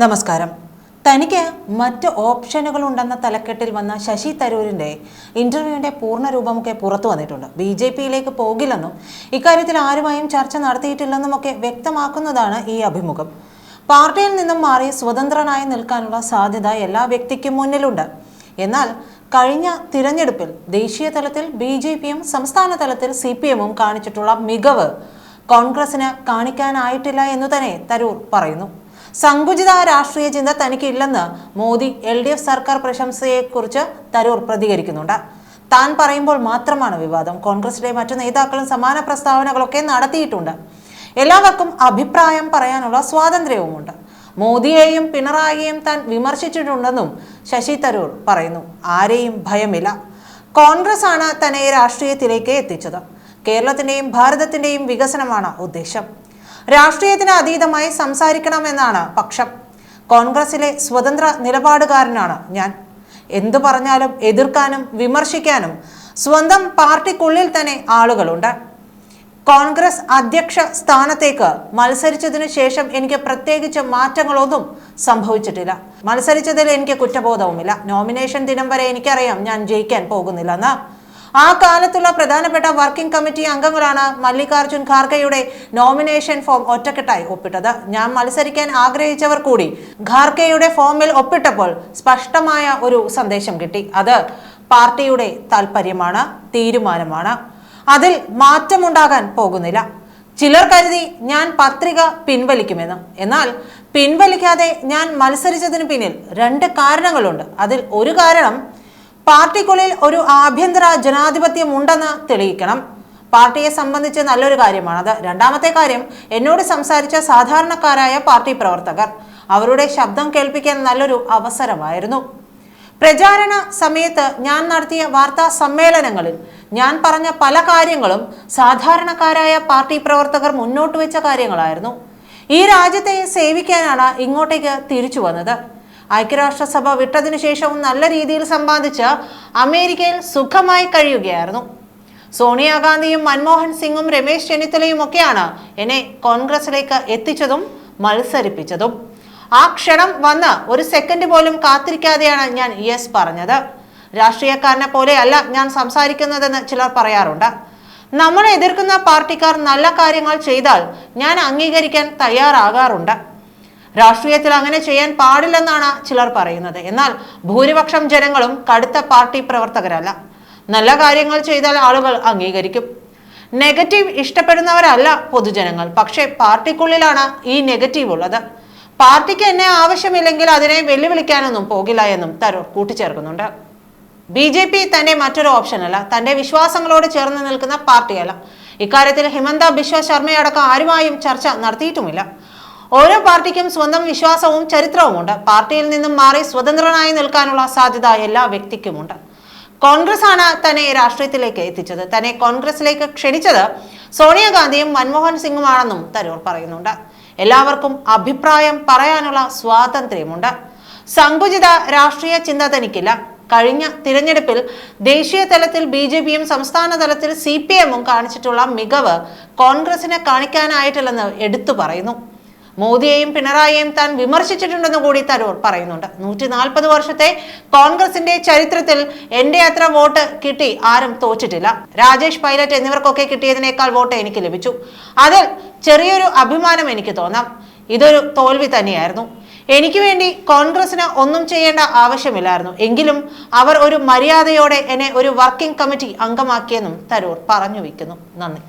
നമസ്കാരം. തനിക്ക് മറ്റ് ഓപ്ഷനുകൾ ഉണ്ടെന്ന തലക്കെട്ടിൽ വന്ന ശശി തരൂരിന്റെ പൂർണ പൂർണരൂപമൊക്കെ പുറത്തു വന്നിട്ടുണ്ട്. ബി ജെ പിയിലേക്ക് പോകില്ലെന്നും ഇക്കാര്യത്തിൽ ആരുമായും ചർച്ച നടത്തിയിട്ടില്ലെന്നുമൊക്കെ വ്യക്തമാക്കുന്നതാണ് ഈ അഭിമുഖം. പാർട്ടിയിൽ നിന്നും മാറി സ്വതന്ത്രനായി നിൽക്കാനുള്ള സാധ്യത എല്ലാ വ്യക്തിക്കും മുന്നിലുണ്ട്. എന്നാൽ കഴിഞ്ഞ തിരഞ്ഞെടുപ്പിൽ ദേശീയ തലത്തിൽ ബി ജെ പിയും സംസ്ഥാന തലത്തിൽ സി പി എമ്മും കാണിച്ചിട്ടുള്ള മികവ് കോൺഗ്രസിന് കാണിക്കാനായിട്ടില്ല എന്ന് തന്നെ തരൂർ പറയുന്നു. സങ്കുചിത രാഷ്ട്രീയ ചിന്ത തനിക്കില്ലെന്ന് മോദി എൽ ഡി എഫ് സർക്കാർ പ്രശംസയെക്കുറിച്ച് തരൂർ പ്രതികരിക്കുന്നുണ്ട്. താൻ പറയുമ്പോൾ മാത്രമാണ് വിവാദം. കോൺഗ്രസിലെ മറ്റു നേതാക്കളും സമാന പ്രസ്താവനകളൊക്കെ നടത്തിയിട്ടുണ്ട്. എല്ലാവർക്കും അഭിപ്രായം പറയാനുള്ള സ്വാതന്ത്ര്യവുമുണ്ട്. മോദിയെയും പിണറായിയെയും താൻ വിമർശിച്ചിട്ടുണ്ടെന്നും ശശി തരൂർ പറയുന്നു. ആരെയും ഭയമില്ല. കോൺഗ്രസ് ആണ് തന്നെ രാഷ്ട്രീയത്തിലേക്ക് എത്തിച്ചത്. കേരളത്തിന്റെയും ഭാരതത്തിന്റെയും വികസനമാണ് ഉദ്ദേശം. രാഷ്ട്രീയത്തിന് അതീതമായി സംസാരിക്കണമെന്നാണ് പക്ഷം. കോൺഗ്രസിലെ സ്വതന്ത്ര നിലപാടുകാരനാണ് ഞാൻ. എന്തു പറഞ്ഞാലും എതിർക്കാനും വിമർശിക്കാനും സ്വന്തം പാർട്ടിക്കുള്ളിൽ തന്നെ ആളുകളുണ്ട്. കോൺഗ്രസ് അധ്യക്ഷ സ്ഥാനത്തേക്ക് മത്സരിച്ചതിനു ശേഷം എനിക്ക് പ്രത്യേകിച്ച് മാറ്റങ്ങളൊന്നും സംഭവിച്ചിട്ടില്ല. മത്സരിച്ചതിൽ എനിക്ക് കുറ്റബോധവുമില്ല. നോമിനേഷൻ ദിനം വരെ എനിക്കറിയാം ഞാൻ ജയിക്കാൻ പോകുന്നില്ലെന്ന്. ആ കാലത്തുള്ള പ്രധാനപ്പെട്ട വർക്കിംഗ് കമ്മിറ്റി അംഗങ്ങളാണ് മല്ലികാർജുൻ ഖാർഗെയുടെ നോമിനേഷൻ ഫോം ഒറ്റക്കെട്ടായി ഒപ്പിട്ടത്. ഞാൻ മത്സരിക്കാൻ ആഗ്രഹിച്ചവർ കൂടി ഖാർഗെയുടെ ഫോമിൽ ഒപ്പിട്ടപ്പോൾ സ്പഷ്ടമായ ഒരു സന്ദേശം കിട്ടി. അത് പാർട്ടിയുടെ താല്പര്യമാണ് തീരുമാനമാണ്. അതിൽ മാറ്റമുണ്ടാകാൻ പോകുന്നില്ല. ചിലർ കരുതി ഞാൻ പത്രിക പിൻവലിക്കുമെന്ന്. എന്നാൽ പിൻവലിക്കാതെ ഞാൻ മത്സരിച്ചതിന് പിന്നിൽ രണ്ട് കാരണങ്ങളുണ്ട്. അതിൽ ഒരു കാരണം പാർട്ടിക്കുള്ളിൽ ഒരു ആഭ്യന്തര ജനാധിപത്യം ഉണ്ടെന്ന് തെളിയിക്കണം. പാർട്ടിയെ സംബന്ധിച്ച് നല്ലൊരു കാര്യമാണ്. കാര്യമാണത് രണ്ടാമത്തെ കാര്യം എന്നോട് സംസാരിച്ച സാധാരണക്കാരായ പാർട്ടി പ്രവർത്തകർ അവരുടെ ശബ്ദം കേൾപ്പിക്കാൻ നല്ലൊരു അവസരമായിരുന്നു. പ്രചാരണ സമയത്ത് ഞാൻ നടത്തിയ വാർത്താ സമ്മേളനങ്ങളിൽ ഞാൻ പറഞ്ഞ പല കാര്യങ്ങളും സാധാരണക്കാരായ പാർട്ടി പ്രവർത്തകർ മുന്നോട്ട് വെച്ച കാര്യങ്ങളായിരുന്നു. ഈ രാജ്യത്തെ സേവിക്കാനാണ് ഇങ്ങോട്ടേക്ക് തിരിച്ചു വന്നത്. ഐക്യരാഷ്ട്രസഭ വിട്ടതിനു ശേഷവും നല്ല രീതിയിൽ സമ്പാദിച്ച് അമേരിക്കയിൽ സുഖമായി കഴിയുകയായിരുന്നു. സോണിയാഗാന്ധിയും മൻമോഹൻ സിംഗും രമേശ് ചെന്നിത്തലയും ഒക്കെയാണ് എന്നെ കോൺഗ്രസിലേക്ക് എത്തിച്ചതും മത്സരിപ്പിച്ചതും. ആ ക്ഷണം വന്ന് ഒരു സെക്കൻഡ് പോലും കാത്തിരിക്കാതെയാണ് ഞാൻ യെസ് പറഞ്ഞത്. രാഷ്ട്രീയക്കാരനെ പോലെയല്ല ഞാൻ സംസാരിക്കുന്നതെന്ന് ചിലർ പറയാറുണ്ട്. നമ്മളെ എതിർക്കുന്ന പാർട്ടിക്കാർ നല്ല കാര്യങ്ങൾ ചെയ്താൽ ഞാൻ അംഗീകരിക്കാൻ തയ്യാറാകാറുണ്ട്. രാഷ്ട്രീയത്തിൽ അങ്ങനെ ചെയ്യാൻ പാടില്ലെന്നാണ് ചിലർ പറയുന്നത്. എന്നാൽ ഭൂരിപക്ഷം ജനങ്ങളും കടുത്ത പാർട്ടി പ്രവർത്തകരല്ല. നല്ല കാര്യങ്ങൾ ചെയ്താൽ ആളുകൾ അംഗീകരിക്കും. നെഗറ്റീവ് ഇഷ്ടപ്പെടുന്നവരല്ല പൊതുജനങ്ങൾ. പക്ഷേ പാർട്ടിക്കുള്ളിലാണ് ഈ നെഗറ്റീവ് ഉള്ളത്. പാർട്ടിക്ക് എന്നെ ആവശ്യമില്ലെങ്കിൽ അതിനെ വെല്ലുവിളിക്കാനൊന്നും പോകില്ല എന്നും തരൂർ കൂട്ടിച്ചേർക്കുന്നുണ്ട്. ബി ജെ പി തന്റെ മറ്റൊരു ഓപ്ഷനല്ല. തന്റെ വിശ്വാസങ്ങളോട് ചേർന്ന് നിൽക്കുന്ന പാർട്ടിയല്ല. ഇക്കാര്യത്തിൽ ഹിമന്ത ബിശ്വ ശർമ്മയടക്കം ആരുമായും ചർച്ച നടത്തിയിട്ടുമില്ല. ഓരോ പാർട്ടിക്കും സ്വന്തം വിശ്വാസവും ചരിത്രവുമുണ്ട്. പാർട്ടിയിൽ നിന്നും മാറി സ്വതന്ത്രനായി നിൽക്കാനുള്ള സാധ്യത എല്ലാ വ്യക്തിക്കുമുണ്ട്. കോൺഗ്രസ് ആണ് തന്നെ രാഷ്ട്രീയത്തിലേക്ക് എത്തിച്ചത്. തന്നെ കോൺഗ്രസിലേക്ക് ക്ഷണിച്ചത് സോണിയാഗാന്ധിയും മൻമോഹൻ സിംഗുമാണെന്നും തരൂർ പറയുന്നുണ്ട്. എല്ലാവർക്കും അഭിപ്രായം പറയാനുള്ള സ്വാതന്ത്ര്യമുണ്ട്. സങ്കുചിത രാഷ്ട്രീയ ചിന്ത തനിക്കില്ല. കഴിഞ്ഞ തിരഞ്ഞെടുപ്പിൽ ദേശീയ തലത്തിൽ ബി ജെ പിയും സംസ്ഥാന തലത്തിൽ സി പി എമ്മും കാണിച്ചിട്ടുള്ള മികവ് കോൺഗ്രസിനെ കാണിക്കാനായിട്ടില്ലെന്ന് എടുത്തു പറയുന്നു. മോദിയെയും പിണറായിയെയും താൻ വിമർശിച്ചിട്ടുണ്ടെന്ന് കൂടി തരൂർ പറയുന്നുണ്ട്. നൂറ്റി നാൽപ്പത് വർഷത്തെ കോൺഗ്രസിന്റെ ചരിത്രത്തിൽ എന്റെ അത്ര വോട്ട് കിട്ടി ആരും തോറ്റിട്ടില്ല. രാജേഷ് പൈലറ്റ് എന്നിവർക്കൊക്കെ കിട്ടിയതിനേക്കാൾ വോട്ട് എനിക്ക് ലഭിച്ചു. അതിൽ ചെറിയൊരു അഭിമാനം എനിക്ക് തോന്നാം. ഇതൊരു തോൽവി തന്നെയായിരുന്നു. എനിക്ക് വേണ്ടി കോൺഗ്രസിന് ഒന്നും ചെയ്യേണ്ട ആവശ്യമില്ലായിരുന്നു. എങ്കിലും അവർ ഒരു മര്യാദയോടെ എന്നെ ഒരു വർക്കിംഗ് കമ്മിറ്റി അംഗമാക്കിയെന്നും തരൂർ പറഞ്ഞു വയ്ക്കുന്നു. നന്ദി.